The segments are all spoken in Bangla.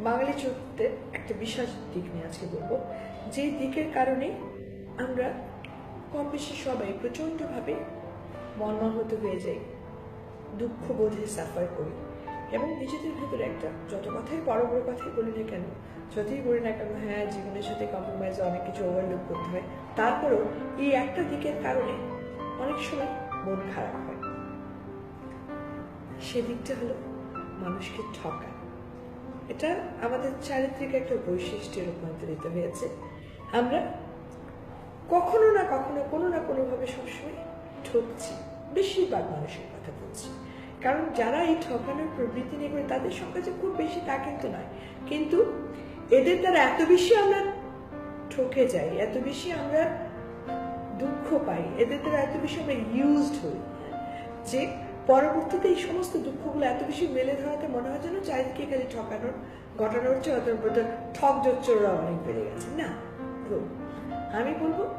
বাঙালি চরিত্রের একটা বিশেষ দিক নিয়ে আজকে বলব। যে দিকের কারণে আমরা কম বেশি সবাই প্রচণ্ডভাবে মর্মাহত হয়ে যাই, দুঃখ বোধে সাফার করি। এবং নিজেদের ভেতরে একটা, যত কথাই বড় বড় কথাই বলি না কেন, যতই বলি না কেন হ্যাঁ জীবনের সাথে কম্প্রোমাইজ অনেক কিছু ওভারলুক করতে হয়, তারপরেও এই একটা দিকের কারণে অনেক সময় মন খারাপ হয়। সেদিকটা হলো মানুষকে ঠকা এটা আমাদের চারিত্রিক একটা বৈশিষ্ট্যে রূপান্তরিত হয়েছে। আমরা কখনো না কখনো কোনো না কোনোভাবে সবসময় ঠকছি, বেশিরভাগ মানুষের কথা বলছি। কারণ যারা এই ঠকানোর প্রবৃত্তি নিয়ে করে, তাদের সংখ্যা যে খুব বেশি তা কিন্তু নয়। কিন্তু এদের দ্বারা এত বেশি আমরা ঠকে যাই, এত বেশি আমরা দুঃখ পাই, এদের দ্বারা এত বেশি আমরা ইউজড হই, যে পরবর্তীতে এই সমস্ত দুঃখগুলো এত বেশি মেলে ধরাতে মনে হয় যেন চারিদিকে খালি ঠকানোর ঘটানো হচ্ছে মধ্যে ঠক জোচ্চোররা অনেক বেড়ে গেছে। না। আমি বলব,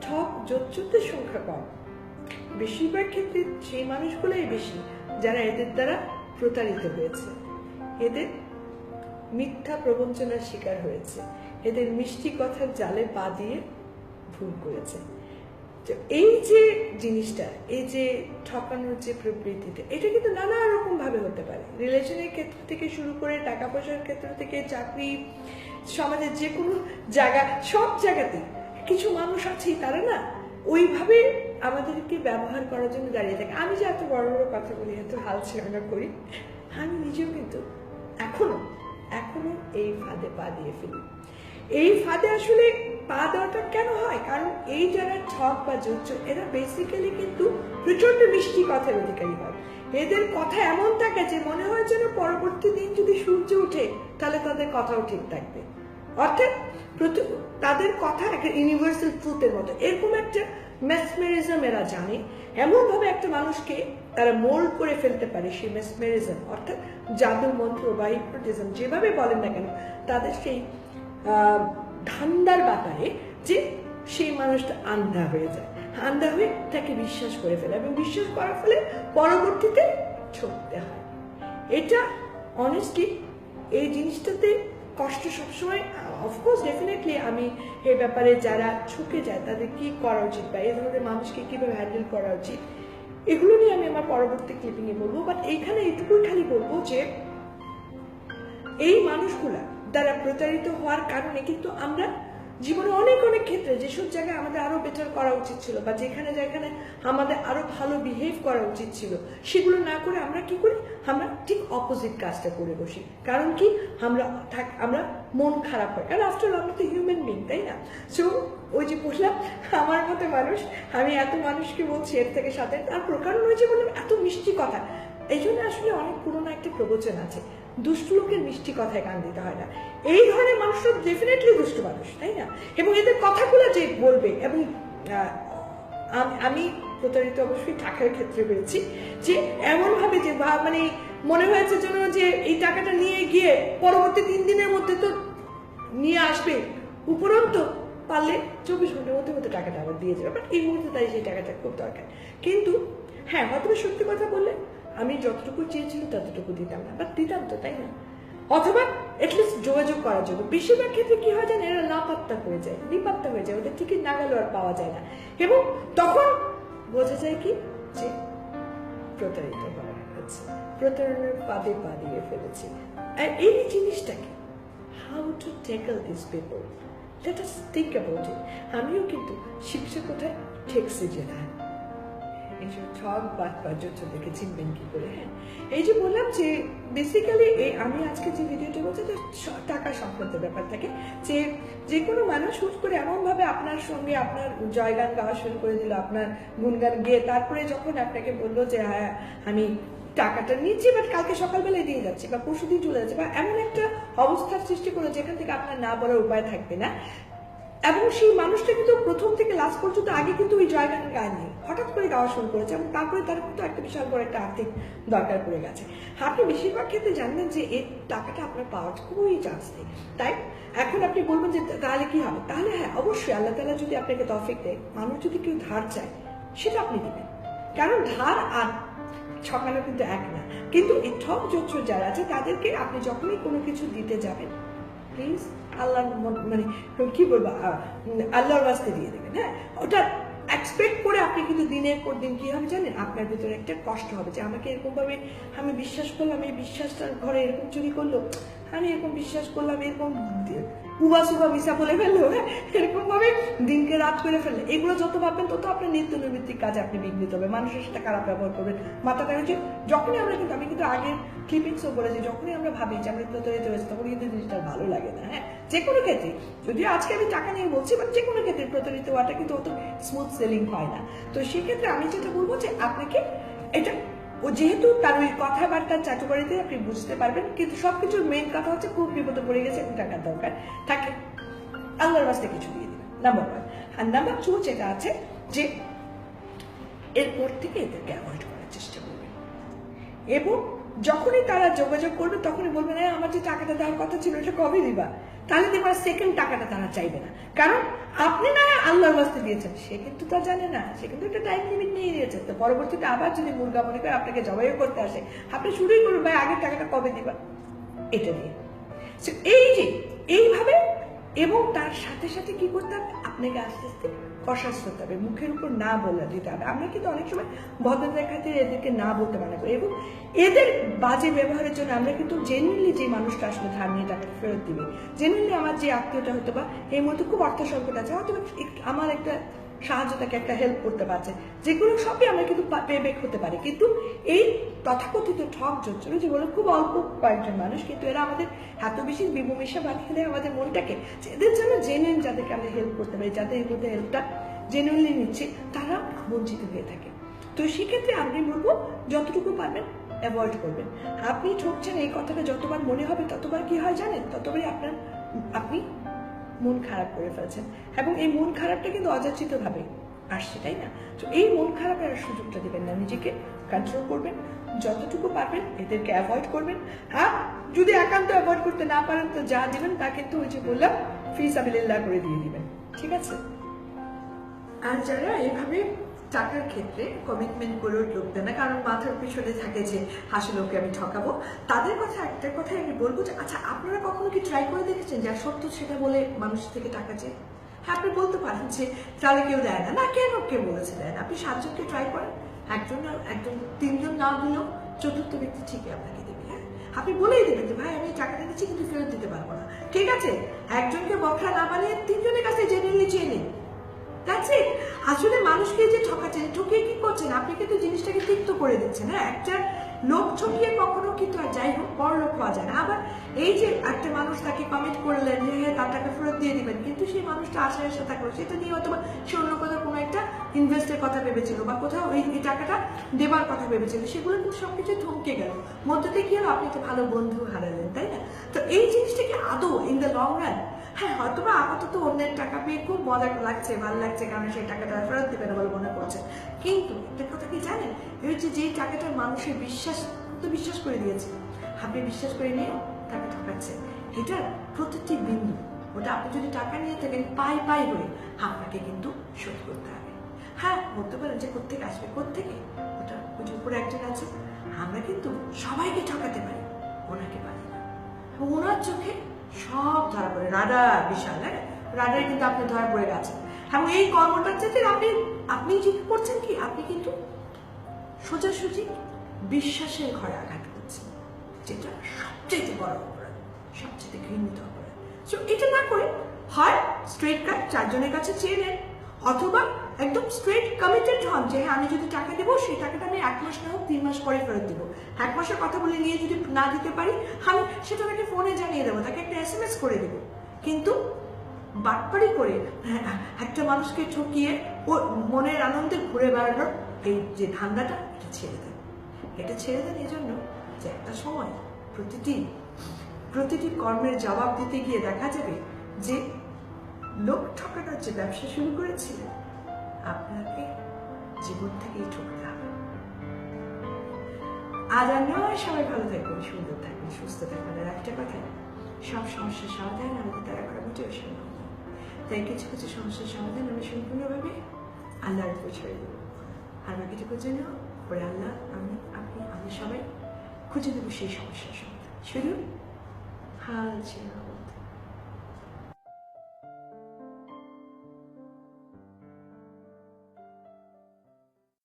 ঠক জোচ্চোরদের সংখ্যা কম। বেশিরভাগ ক্ষেত্রে সেই মানুষগুলোই বেশি যারা এদের দ্বারা প্রতারিত হয়েছে। এদের মিথ্যা প্রবঞ্চনার শিকার হয়েছে। এদের মিষ্টি কথার জালে পা দিয়ে ভুল করেছে। এই যে জিনিসটা, এই যে ঠকানোর যে প্রবৃত্তিটা এটা কিন্তু নানা রকম ভাবে হতে পারে। রিলেশনের ক্ষেত্র থেকে শুরু করে টাকা পয়সার ক্ষেত্র থেকে, চাকরি, সমাজের যে কোনো জায়গা, সব জায়গাতেই কিছু মানুষ আছেই, তারা না ওইভাবে আমাদেরকে ব্যবহার করার জন্য দাঁড়িয়ে থাকে। আমি যে এত বড় বড় কথা বলি এত হাল ছেড়ানো করি, আমি নিজেও কিন্তু এখনও এখনও এই ফাঁদে পা দিয়ে ফেলি। এই ফাঁদে আসলে পা দেওয়াটা কেন হয়? কারণ এই যারা ঠক বা জোচ্চ এরা বেসিক্যালি কিন্তু প্রচণ্ড মিষ্টি কথার অধিকারী হয়। এদের কথা এমন থাকে যে মনে হয় যেন পরবর্তী দিন যদি সূর্য ওঠে, তাহলে তাদের কথাও ঠিক থাকবে। অর্থাৎ তাদের কথা একটা ইউনিভার্সাল ট্রুথের মতো। এরকম একটা মেসমেরিজম এরা জানে। এমনভাবে একটা মানুষকে তারা মোল্ড করে ফেলতে পারে সেই মেসমেরিজম অর্থাৎ জাদু মন্ত্র বা হিপনোটিজম যেভাবে বলেন না কেন, তাদের সেই ধান্দার ব্যাপারে যে সেই মানুষটা আন্ধা হয়ে যায়। আন্ধা হয়ে তাকে বিশ্বাস করে ফেলে এবং বিশ্বাস করার ফলে পরবর্তীতে ঠকতে হয়। এটা অনেস্টলি এই জিনিসটাতে কষ্ট সবসময় অফকোর্স ডেফিনেটলি আমি এই ব্যাপারে যারা ঠকে যায় তাদের কি করা উচিত বা এই ধরনের মানুষকে কীভাবে হ্যান্ডেল করা উচিত, এগুলো নিয়ে আমি আমার পরবর্তী ক্লিপিংয়ে বলব। বাট এইখানে এটুকুই খালি বলব যে, এই মানুষগুলা দ্বারা প্রতারিত হওয়ার কারণে কিন্তু আমরা জীবনে অনেক অনেক ক্ষেত্রে যেসব জায়গায় আমাদের আরও বেটার করা উচিত ছিল বা যেখানে যেখানে আমাদের আরও ভালো বিহেভ করা উচিত ছিল, সেগুলো না করে আমরা কি করি? আমরা ঠিক অপোজিট কাজটা করে বসি। কারণ কি? আমরা থাক, আমরা মন খারাপ হয়। কারণ আফটার আমরা তো হিউম্যান বিং তাই না? সো ওই যে বললাম, আমার মতো মানুষ, আমি এত মানুষকে বলছি, এর থেকে সাথে তারপর কারণ ওই যে বললাম, এত মিষ্টি কথা। এই জন্য আসলে অনেক পুরোনো একটা প্রবচন আছে। দুষ্টু লোকের মিষ্টি কথায় কান দিতে হয় না। এই ধরনের মানুষরা ডেফিনেটলি দুষ্টু মানুষ, তাই না? এবং এদের কথাগুলো যে বলবে, এবং আমি প্রতারিত অবশ্যই টাকার ক্ষেত্রে পেয়েছি যে এমনভাবে যে বা মানে মনে হয়েছে যেন যে এই টাকাটা নিয়ে গিয়ে পরবর্তী তিন দিনের মধ্যে তো নিয়ে আসবে, উপরন্ত পারলে চব্বিশ ঘণ্টার মধ্যে মধ্যে টাকাটা আবার দিয়ে যাবে। বাট এই মুহূর্তে তাই সেই টাকাটা খুব দরকার। কিন্তু হ্যাঁ হয়তো সত্যি কথা বললে আমি যতটুকু চেয়েছিলাম, ততটুকু দিতাম না। বাট দিতাম তো, তাই না? অথবা এটলিস্ট যোগাযোগ করার জন্য। বেশিরভাগ ক্ষেত্রে কি হয় জানেন? এরা লাপাত্তা হয়ে যায় নিপাত্তা হয়ে যায়। ওদের টিকিট না গেলেও আর পাওয়া যায় না। এবং তখন বোঝা যায় কি? যে প্রতারিত করা হয়েছে প্রতারণার পাদে পা দিয়ে ফেলেছি। আর এই জিনিসটাকে how to tackle this people let us think about it আমিও কিন্তু শিক্ষকতায় ঠেকছি যে না করে হ্যাঁ। এই যে বললাম যে বেসিক্যালি এই আমি আজকে যে ভিডিওটা বলছি যে টাকা ব্যাপার থাকে যে যে কোনো মানুষ হুট করে এমনভাবে আপনার সঙ্গে আপনার জয়গান গাওয়া শুরু করে দিল, আপনার গুনগান গিয়ে তারপরে যখন আপনাকে বলল যে হ্যাঁ আমি টাকাটা নিচ্ছি বাট কালকে সকালবেলায় দিয়ে যাচ্ছি, বা পরশু দিন চলে যাচ্ছে, বা এমন একটা অবস্থার সৃষ্টি করল যেখান থেকে আপনার না বলার উপায় থাকবে না। এবং সেই মানুষটা কিন্তু প্রথম থেকে লাস্ট পর্যন্ত আগে কিন্তু ওই জয়গান গায়নি। হঠাৎ করে গাওয়া শুরু করেছে এবং তারপরে তার কিন্তু একটা বিশাল বড় একটা আর্থিক দরকার পড়ে গেছে। আপনি বেশিরভাগ ক্ষেত্রে জানবেন যে এই টাকাটা আপনার পাওয়ার খুবই চান্স নেই। তাই এখন আপনি বলবেন যে তাহলে কি হবে? তাহলে হ্যাঁ অবশ্যই আল্লাহ তালা যদি আপনাকে তফিক দেয়, মানুষ যদি কেউ ধার চায়, সেটা আপনি দিবেন। কারণ ধার আর ঠকানো কিন্তু এক না। কিন্তু এই ঠক জোচ্ছর যারা আছে, তাদেরকে আপনি যখনই কোনো কিছু দিতে যাবেন প্লিজ আল্লাহর মন- কি বলব আল্লাহর রাস্তে দিয়ে দেবেন হ্যাঁ? ওটা এক্সপেক্ট করে আপনি কিন্তু দিনের পর দিন কি হবে জানেন? আপনার ভিতরে একটা কষ্ট হবে যে আমাকে এরকমভাবে আমি বিশ্বাস করলাম, এই বিশ্বাসটার ঘরে এরকম চুরি করল, আমি এরকম বিশ্বাস করলাম, এরকম উবা সুবা মিশা বলে ফেলল হ্যাঁ? এরকম ভাবে দিনকে রাত করে ফেললে। এগুলো যত ভাববেন, তত আপনার নিত্য নৈমিত্তিক কাজে আপনি বিঘ্নিত হবে মানুষের সাথে খারাপ ব্যবহার করবেন। মাথাটা হচ্ছে। যখনই আমরা কিন্তু, আমি কিন্তু আগের ক্লিপিংসও বলেছি, যখনই আমরা ভাবি যে আমরা প্রতারিত হয়েছি তখন কিন্তু জিনিসটা ভালো লাগে না হ্যাঁ? যে কোনো ক্ষেত্রে। যদিও আজকে আমি টাকা নিয়ে বলছি বাট যে কোনো ক্ষেত্রে প্রতারিত হওয়াটা কিন্তু অত স্মুথ সেলিং হয় না। তো সেক্ষেত্রে আমি যেটা বলব যে, আপনাকে এটা ও যেহেতু তার ওই কথাবার্তার চাটুকারিতে আপনি বুঝতে পারবেন, কিন্তু সবকিছুর মেন কথা হচ্ছে খুব বিপদে পড়ে গেছে টাকার দরকার। থাকে। আল্লাহর বাস্তে কিছু দিয়ে দেবে নাম্বার ওয়ান আর নাম্বার টু যেটা আছে, যে এরপর থেকে এদেরকে অ্যাভয়েড করার চেষ্টা করবেন। এবং যখনই তারা যোগাযোগ করবে তখনই বলবেন "এই, আমার যে টাকাটা দেওয়ার কথা ছিল এটা কবে দিবা? তাহলে দেখবার সেকেন্ড টাকাটা তারা চাইবে না। কারণ আপনি না হয় আল্লাহর বাস্তে দিয়েছেন সে কিন্তু তা জানে না। সে কিন্তু একটা টাইম লিমিট নিয়ে নিয়েছে। তো পরবর্তীতে আবার যদি মুরগা মনে করে আপনাকে জবাইও করতে আসে আপনি শুরুই করবেন ভাই আগের টাকাটা কবে দিবা? এটা নিয়ে। এই যে এইভাবে এবং তার সাথে সাথে কি করতে হবে? আপনাকে আস্তে আস্তে করতে হবে মুখের উপর না বলে দিতে হবে। আমরা কিন্তু অনেক সময় ভদ্রতার খাতিরে এদেরকে না বলতে মানা করি এবং এদের বাজে ব্যবহারের জন্য আমরা কিন্তু জেনুইনলি যে মানুষটা আসলে ধার নিয়ে টাকা ফেরত দিবে জেনুইনলি আমার যে আত্মীয়টা হয়তো বা এই মধ্যে খুব অর্থ সংকট আছে হয়তো আমার একটা সাহায্য তাকে একটা হেল্প করতে পারছে। যেগুলো সবই আমরা কিন্তু পে ব্যাক হতে পারি। কিন্তু এই তথাকথিত ঠক জোচ্চর যেগুলো খুব অল্প কয়েকজন মানুষ, কিন্তু এরা আমাদের এত বেশি বিমমিশা বানিয়ে দেয় আমাদের মনটাকে এদের জন্য জেনুইন যাদেরকে আমরা হেল্প করতে পারি, যাদের এর মধ্যে হেল্পটা জেনুইনলি নিচ্ছে তারা বঞ্চিত হয়ে থাকে। তো সেক্ষেত্রে আমি বলব, যতটুকু পারবেন অ্যাভয়েড করবেন। আপনি ঠকছেন এই কথাটা যতবার মনে হবে ততবার কি হয় জানেন? ততবারই আপনার, আপনি মন খারাপ করে ফেলছেন। এবং এই মন খারাপটা কিন্তু অযাচিত ভাবে আসছে, তাই না? তো এই মন খারাপের আর সুযোগটা দেবেন না। নিজেকে কন্ট্রোল করবেন, যতটুকু পারবেন এদেরকে অ্যাভয়েড করবেন। হ্যাঁ যদি একান্ত অ্যাভয়েড করতে না পারেন, তো যা দেবেন তা কিন্তু ওই যে বললাম ফিস সাবিল্লাহ করে দিয়ে দিবেন। ঠিক আছে? আর যারা এইভাবে টাকার ক্ষেত্রে কমিটমেন্ট লোক দেয় না, কারণ মাথার পিছনে থাকে যে আসলে ওকে আমি ঠকাবো। তাদের কথা একটা কথাই আমি বলব যে আচ্ছা আপনারা কখনো কি ট্রাই করে দেখেছেন যা সত্য সেটা বলে মানুষ থেকে টাকা চেয়ে? হ্যাঁ আপনি বলতে পারেন যে, তাহলে কেউ দেয় না। না, কেন কে বলেছে দেয় না? আপনি সাতজনকে ট্রাই করেন। একজন একজন, তিনজন না দিলেও চতুর্থ ব্যক্তি ঠিকই আপনাকে দেবে হ্যাঁ? আপনি বলেই দেবেন যে, ভাই, আমি টাকাটা দিচ্ছি, কিন্তু ফেরত দিতে পারব না। ঠিক আছে? একজনকে বকরা না বানিয়ে তিনজনের কাছে জেনে চেয়ে নিন। That's it. আসলে মানুষকে যে ঠকাচ্ছেন, ঠকিয়ে কি করছেন? আপনি কিন্তু জিনিসটাকে তিক্ত করে দিচ্ছেন হ্যাঁ? একটা লোক ঠকিয়ে কখনো কিন্তু আর যাই হোক, বড় লোক হওয়া যায় না। আবার এই যে একটা মানুষ তাকে কমেন্ট করলেন যে হ্যাঁ তার টাকা ফেরত দিয়ে দিবেন, কিন্তু সেই মানুষটা আশা থাকল, সেটা নিয়ে হয়তো বা সে অন্য কোথাও কোনো একটা ইনভেস্টের কথা ভেবেছিল বা কোথাও এই টাকাটা দেবার কথা ভেবেছিল, সেগুলো কিন্তু সবকিছু থমকে গেল। মধ্যে কি হলো? আপনি একটা ভালো বন্ধু হারালেন, তাই না? তো এই জিনিসটা কি আদৌ ইন দ্য লং রান হ্যাঁ হয়তো বা আপাতত অন্যের টাকা পেয়ে খুব মজা লাগছে, ভালো লাগছে কারণ সেই টাকাটা ফেরত দেবে না বলে মনে করছে। কিন্তু একটা কথা কি জানেন? এই যে টাকাটা মানুষের বিশ্বাস তো বিশ্বাস করে দিয়েছে, আপনি বিশ্বাস করে নিয়ে টাকা ঠকাচ্ছে এটা প্রতিটি বিন্দু, ওটা আপনি যদি টাকা নিয়ে থাকেন পাই পাই হয়ে, আপনাকে কিন্তু শোধ করতে হবে। হ্যাঁ বলতে পারেন যে কোথেকে আসবে কোথেকে ওটা ওই উপরে একজন আছে, আমরা কিন্তু সবাইকে ঠকাতে পারি, ওনাকে পারি না। ওনার চোখে সব ধরা পড়ে রাডার বিশাল হ্যাঁ? রাডারে কিন্তু আপনি ধরা পড়ে গেছেন এবং এই কর্মটার আপনি আপনি যে করছেন কি? আপনি কিন্তু সোজাসুজি বিশ্বাসের ঘরে আঘাত করছেন, যেটা সবচেয়ে বড় অপরাধ সবচেয়ে ঘৃণিত অপরাধ। সো এটা না করে হয় স্ট্রেট কাট চারজনের কাছে চেয়ে নেন, অথবা একদম স্ট্রেট কমিটেড হন যে হ্যাঁ আমি যদি টাকা দেবো, সেই টাকাটা আমি এক মাস না হোক, তিন মাস পরে ফেরত দেবো। এক কথা বলে নিয়ে যদি না দিতে পারি, আমি সেটা তাকে ফোনে জানিয়ে দেবো, তাকে একটা এস এম এস করে দেবো। কিন্তু বাটপাড়ি করে একটা মানুষকে ঠকিয়ে ও মনের আনন্দে ঘুরে বেড়ানোর এই যে ধান্দাটা, এটা ছেড়ে দেন। এটা ছেড়ে দেন এই জন্য যে একটা সময় প্রতিটি প্রতিটি কর্মের জবাব দিতে গিয়ে দেখা যাবে যে লোক ঠকানোর যে ব্যবসা শুরু করেছিলেন আপনাকে জীবন থেকেই ঠকতে আজ আর নয়, সবাই ভালো থাকবেন, সুন্দর থাকবেন, সুস্থ থাকবেন। আর একটা কথা, সব সমস্যার সমাধান আমাদের তারা করা মোটেও সম্ভব তাই কিছু কিছু সমস্যার সমাধান আমি সম্পূর্ণভাবে আল্লাহর উপর ছেড়ে দেবো। আর বাকিটুকুর জন্য পরে আল্লাহ, আমি, আপনি আমি সবাই খুঁজে দেবো সেই সমস্যার সমাধান। শুধু হাল বলতে